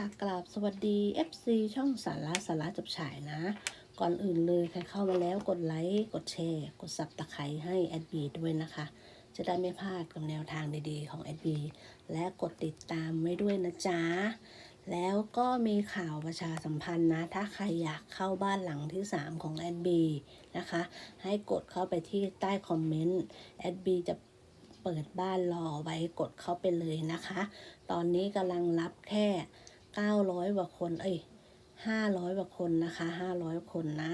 ค่ะกราบสวัสดี FC ช่องสาระสาระจับฉายนะ ก่อนอื่นเลยใครเข้ามาแล้วกดไลค์กดแชร์ กดสับตะไคร้ให้แอดบีด้วยนะคะ จะได้ไม่พลาดกับแนวทางดีๆของแอดบีและกดติดตามไว้ด้วยนะจ๊ะ แล้วก็มีข่าวประชาสัมพันธ์นะ ถ้าใครอยากเข้าบ้านหลังที่ 3 ของแอดบีนะคะ ให้กดเข้าไปที่ใต้คอมเมนต์แอดบีจะเปิดบ้านรอไว้กดเข้าไปเลยนะคะ ตอนนี้กำลังรับแค่ 900กว่าคน เอ้ย500กว่าคนนะคะ500 คนนะ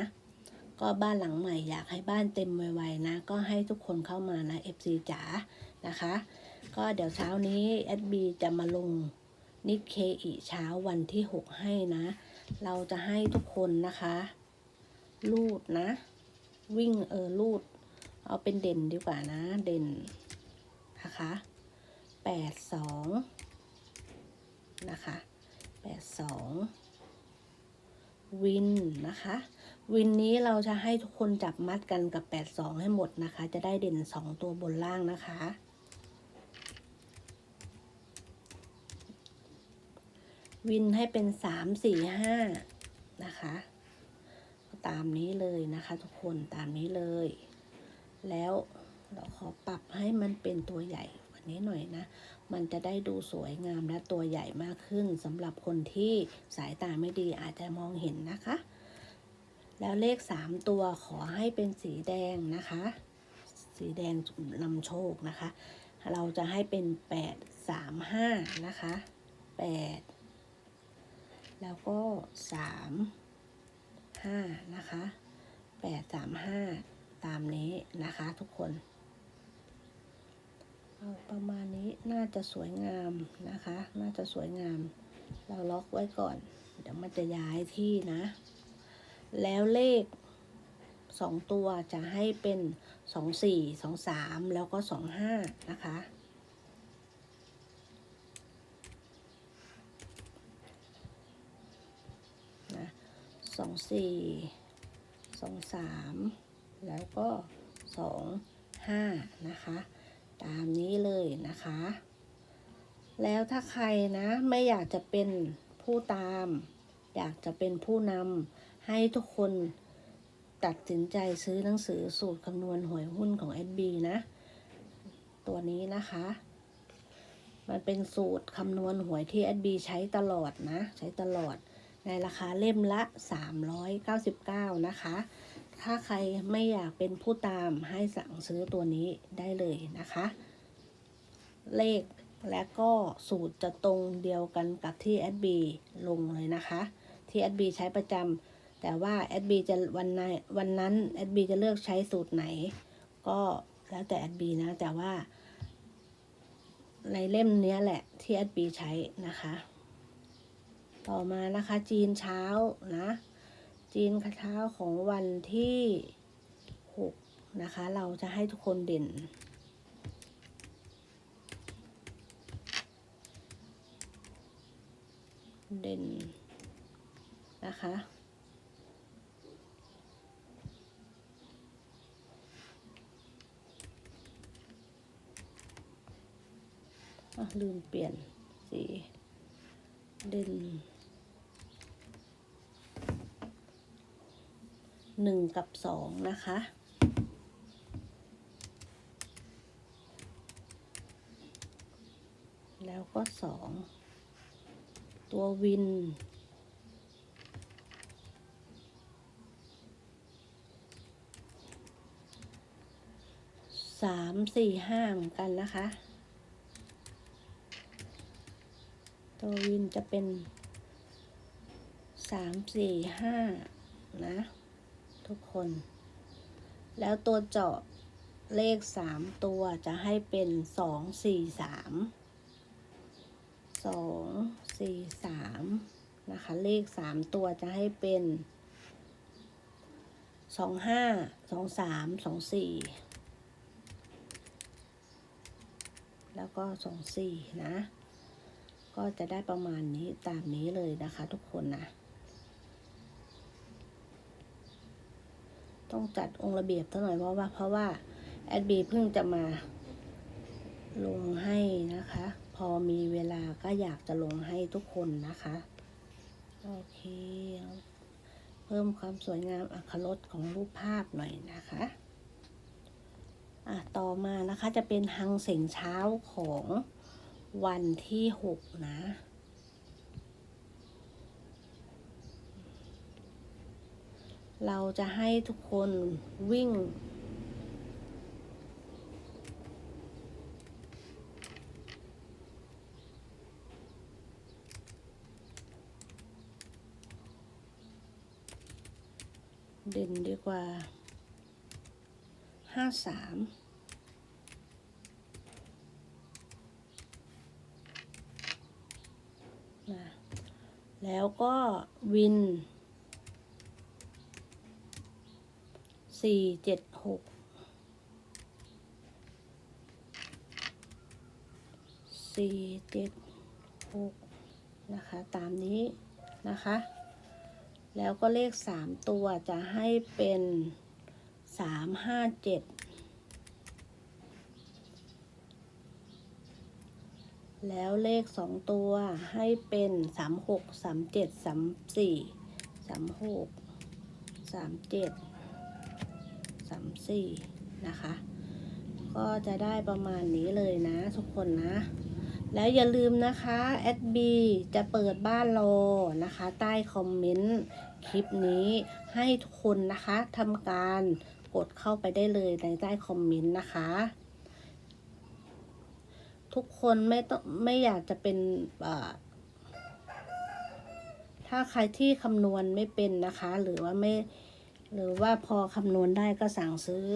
ก็บ้านหลังใหม่อยากให้บ้านเต็มไวๆนะ ก็ให้ทุกคนเข้ามานะ FC จ๋านะคะ ก็เดี๋ยวเช้านี้แอดบีจะมาลงนิเคอีเช้าวันที่ 6 ให้นะ เราจะให้ทุกคนนะคะ ลูดนะ วิ่งเออลูด เอาเป็นเด่นดีกว่านะ เด่นนะคะแปดสองนะคะ แปดสองวินนะคะ วินนี้เราจะให้ทุกคนจับมัดกันกับแปดสองให้หมดนะคะ จะได้เด่นสองตัวบนล่างนะคะ วินให้เป็นสามสี่ห้านะคะ ตามนี้เลยนะคะทุกคนตามนี้เลย แล้วเราขอปรับให้มันเป็นตัวใหญ่ นี้หน่อยนะ มันจะได้ดูสวยงามและตัวใหญ่มากขึ้นสำหรับคนที่สายตาไม่ดีอาจจะมองเห็นนะคะ แล้วเลขสามตัวขอให้เป็นสีแดงนะคะ สีแดงนำโชคนะคะ เราจะให้เป็นแปดสามห้านะคะแปดแล้วก็สามห้านะคะแปดสามห้าตามนี้นะคะทุกคน ประมาณนี้น่าจะสวยงามนะคะ น่าจะสวยงาม เราล็อกไว้ก่อน เดี๋ยวมันจะย้ายที่นะ แล้วเลขสองตัวจะให้เป็นสองสี่สองสามแล้วก็สองห้านะคะ นะสองสี่สองสามแล้วก็สองห้านะคะ ตามนี้เลยนะคะ แล้วถ้าใครนะไม่อยากจะเป็นผู้ตาม อยากจะเป็นผู้นำให้ทุกคนตัดสินใจซื้อหนังสือสูตรคำนวณหวยหุ้นของ SB นะ ตัวนี้นะคะ มันเป็นสูตรคำนวณหวยที่ SB ใช้ตลอดนะ ใช้ตลอดในราคาเล่มละ 399 นะคะ ถ้าใครไม่อยากเป็นผู้ตามให้สั่งซื้อตัวนี้ได้เลยนะคะ เลขและก็สูตรจะตรงเดียวกันกับที่ SB ลงเลยนะคะ ที่ SB ใช้ประจำแต่ว่า SB จะวันในวันนั้น SB จะเลือกใช้สูตรไหน ก็แล้วแต่ SB นะ แต่ว่า ในเล่มนี้แหละที่ SB ใช้นะคะ ต่อมานะคะจีนเช้านะ จีนเช้าของวันที่หกนะคะ เราจะให้ทุกคนเด่น เด่นนะคะอะลืมเปลี่ยนสีเด่น หนึ่งกับสองนะคะ แล้วก็สองตัววินสามสี่ห้าเหมือนกันนะคะ ตัววินจะเป็นสามสี่ห้านะ ทุกคน แล้วตัวเจาะเลขสามตัวจะให้เป็นสองสี่สามสองสี่สามนะคะ เลขสามตัวจะให้เป็นสองห้าสองสามสองสี่แล้วก็สองสี่นะ ก็จะได้ประมาณนี้ตามนี้เลยนะคะทุกคนนะ ต้องจัดองค์ระเบียบเท่าหน่อยเพราะว่าเพราะว่าแอดบีเพิ่งจะมาลงให้นะคะ พอมีเวลาก็อยากจะลงให้ทุกคนนะคะ โอเค เพิ่มความสวยงามอัครสของรูปภาพหน่อยนะคะอะต่อมานะคะจะเป็นฮังเสงเช้าของวันที่หกนะ เราจะให้ทุกคนวิ่ง เด่นดีกว่า ห้าสามนะแล้วก็วิน สี่เจ็ดหกสี่เจ็ดหกนะคะ ตามนี้นะคะ แล้วก็เลขสามตัวจะให้เป็นสามห้าเจ็ดแล้วเลขสองตัวให้เป็นสามหกสามเจ็ดสามสี่สามหกสามเจ็ด สามสี่นะคะ ก็จะได้ประมาณนี้เลยนะทุกคนนะ แล้วอย่าลืมนะคะแอดบีจะเปิดบ้านรอนะคะ ใต้คอมเมนต์คลิปนี้ให้ทุกคนนะคะทำการกดเข้าไปได้เลยในใต้คอมเมนต์นะคะทุกคนไม่ต้องไม่อยากจะเป็นถ้าใครที่คำนวณไม่เป็นนะคะ หรือว่าไม่ หรือว่าพอคำนวณได้ก็สั่งซื้อ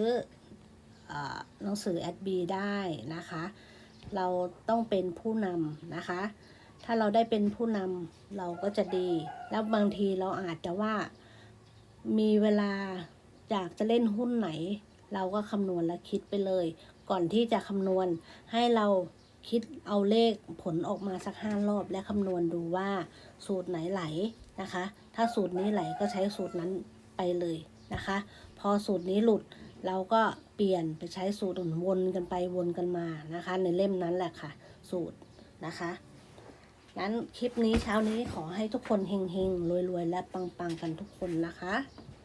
อหนังสือแอดบีได้นะคะ เราต้องเป็นผู้นำนะคะ ถ้าเราได้เป็นผู้นำเราก็จะดี แล้วบางทีเราอาจจะว่ามีเวลาอยากจะเล่นหุ้นไหน เราก็คำนวณและคิดไปเลย ก่อนที่จะคำนวณให้เราคิดเอาเลขผลออกมาสักห้ารอบ และคำนวณดูว่าสูตรไหนไหลนะคะ ถ้าสูตรนี้ไหลก็ใช้สูตรนั้น ไปเลยนะคะ พอสูตรนี้หลุดเราก็เปลี่ยนไปใช้สูตรอื่นวนกันไปวนกันมานะคะ ในเล่มนั้นแหละค่ะ สูตรนะคะงั้นคลิปนี้เช้านี้ขอให้ทุกคนเฮงๆรวยๆ และปังๆ กันทุกคนนะคะ